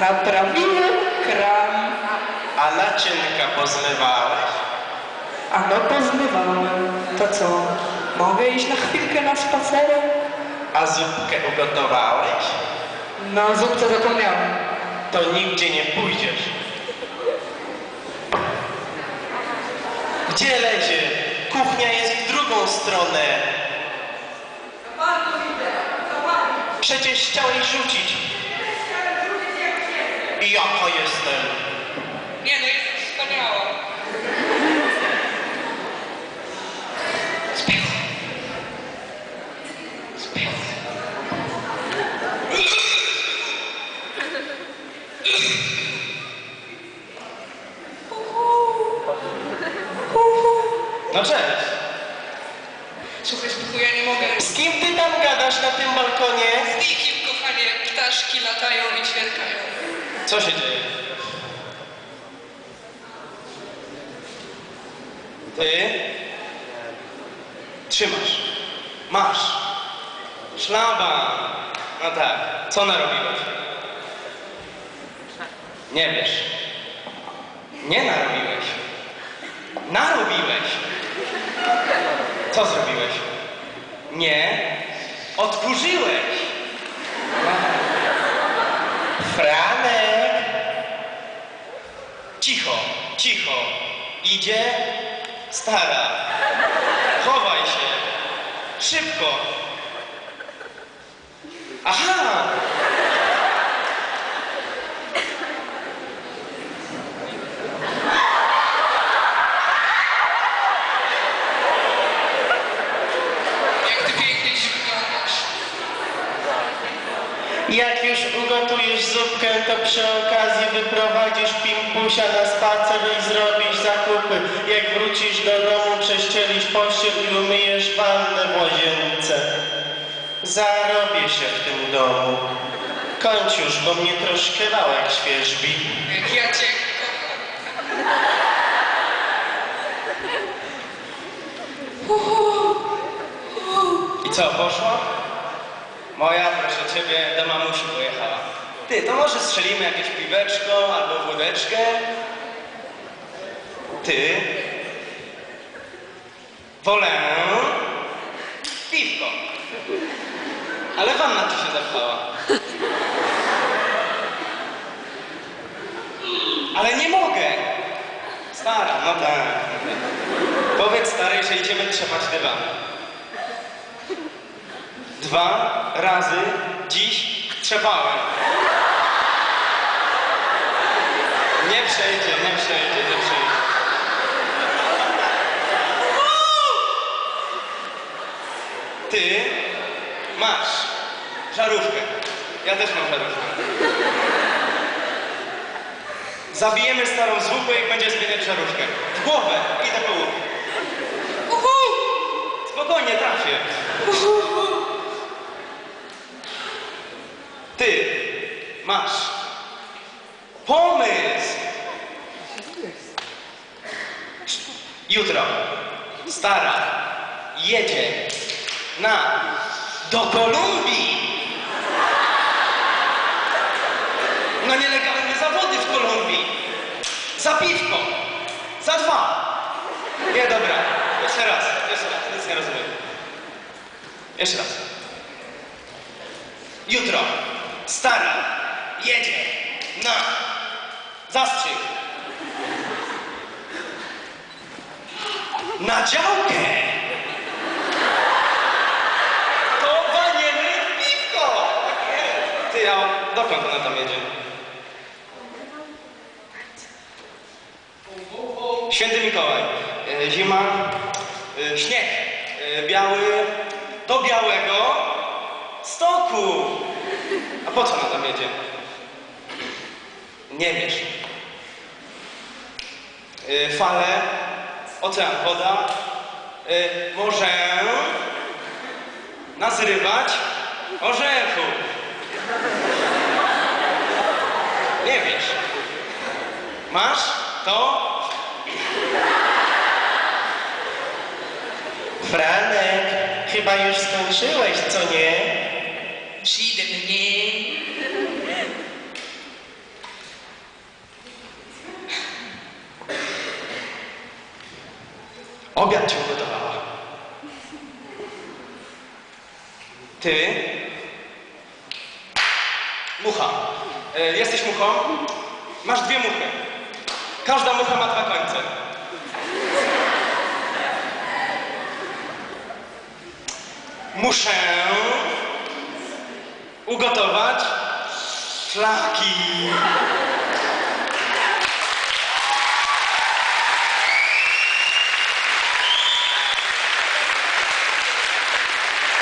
Naprawiłem kran. A naczynka pozmywałeś? A no pozmywałem. To co? Mogę iść na chwilkę na spacerek? A zupkę ugotowałeś? Na zupce zapomniałem. To nigdzie nie pójdziesz. Gdzie lezie? Kuchnia jest w drugą stronę. Przecież chciałeś rzucić. I jaka jestem? Nie no, jest wspaniała. No cześć. Słuchaj, Zbychu, ja nie mogę. Z kim ty tam gadasz na tym balkonie? Z nikim, kochanie, ptaszki latają i ćwierkają. Co się dzieje? Ty? Trzymasz. Masz. Szlaba. No tak. Co narobiłeś? Nie wiesz. Nie narobiłeś. Narobiłeś. Co zrobiłeś? Nie. Odkurzyłeś. Franek! Cicho, cicho. Idzie stara. Chowaj się. Szybko. Aha! Jak ty pięknie się wyglądasz. Jak już ugotujesz zupkę, to przy okazji wyprowadzisz pimpusia na spacer i zrobisz zakupy. Jak wrócisz do domu, prześcielisz pościel i umyjesz wannę w łazience. Zarobię się w tym domu. Kończ już, bo mnie troszkę wałek świeżbi. Jak ja cię kocham. I co, poszło? Moja, proszę ciebie, do mamusi pojechała. Ty, to może strzelimy jakieś piweczko albo wódeczkę? Ty? Wolę piwko. Ale wanna ci się zapchała. Ale nie mogę. Stara, no tak. Powiedz starej, że idziemy trzepać dywan. Dwa razy dziś trzepałem. Nie przejdzie, nie przejdzie, nie przejdzie. Ty masz żarówkę. Ja też mam żarówkę. Zabijemy starą zwłókłę i będzie zmieniać żarówkę. W głowę i do połów. Spokojnie, trafię. Ty masz pomysł. Jutro stara jedzie na do Kolumbii. Na nielegalne zawody w Kolumbii. Za piwko. Za dwa. Nie, dobra. Jeszcze raz. Jeszcze raz. Nic nie rozumiem. Jeszcze raz. Jutro stara jedzie na zastrzyk. Na działkę. To walniemy piwko. Ty, a dokąd ona tam jedzie? Święty Mikołaj. E, Zima. e, Śnieg. e, Biały. Do białego stoku. A po co ona tam jedzie? Nie wiesz. Y, fale, ocean, woda. Y, może nazrywać orzechu. Nie wiesz. Masz to? Franek, chyba już skończyłeś, co nie? Przyjdę mnie. Obiad ci ugotowała. Ty? Mucha. E, jesteś muchą? Masz dwie muchy. Każda mucha ma dwa końce. Muszę ugotować szlaki.